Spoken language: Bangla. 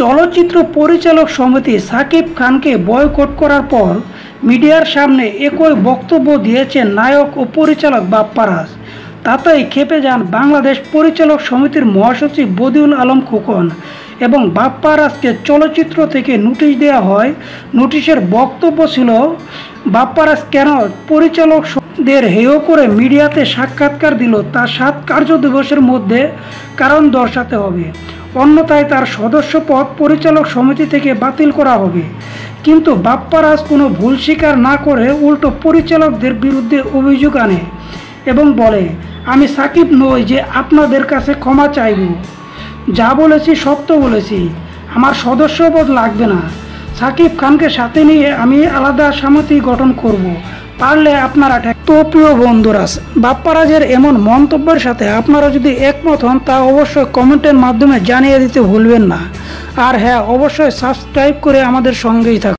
চলচ্চিত্র পরিচালক সমিতি সাকিব খানকে বয়কট করার পর মিডিয়ার সামনে একই বক্তব্য দিয়েছেন নায়ক ও পরিচালক বাপ্পারাজ। তাতেই খেপে যান বাংলাদেশ পরিচালক সমিতির মহাসচিব বদিউল আলম খোকন এবং বাপ্পারাজকে চলচ্চিত্র থেকে নোটিশ দেওয়া হয়। নোটিশের বক্তব্য ছিল, বাপ্পারাজ কেন পরিচালক দের হেয় করে মিডিয়াতে সাক্ষাৎকার দিল তা সাত কার্য দিবসের মধ্যে কারণ দর্শাতে হবে। অন্যথায় তার সদস্য পদ পরিচালক সমিতি থেকে বাতিল করা হবে। কিন্তু বাপ্পারাজ কোনো ভুল স্বীকার না করে উল্টো পরিচালকদের বিরুদ্ধে অভিযোগ আনে এবং বলে, আমি সাকিব নই যে আপনাদের কাছে ক্ষমা চাইব। যা বলেছি সত্য বলেছি। আমার সদস্যপদ লাগবে না। সাকিব খানকে সাথে নিয়ে আমি আলাদা সমিতি গঠন করব। পারলে আপনারা তো প্রিয় বন্ধুরা বাপ্পারাজের এমন মন্তব্যের সাথে আপনারা যদি একমত হন, তা অবশ্যই কমেন্টের মাধ্যমে জানিয়ে দিতে ভুলবেন না। আর হ্যাঁ অবশ্যই সাবস্ক্রাইব করে আমাদের সঙ্গেই থাকুন।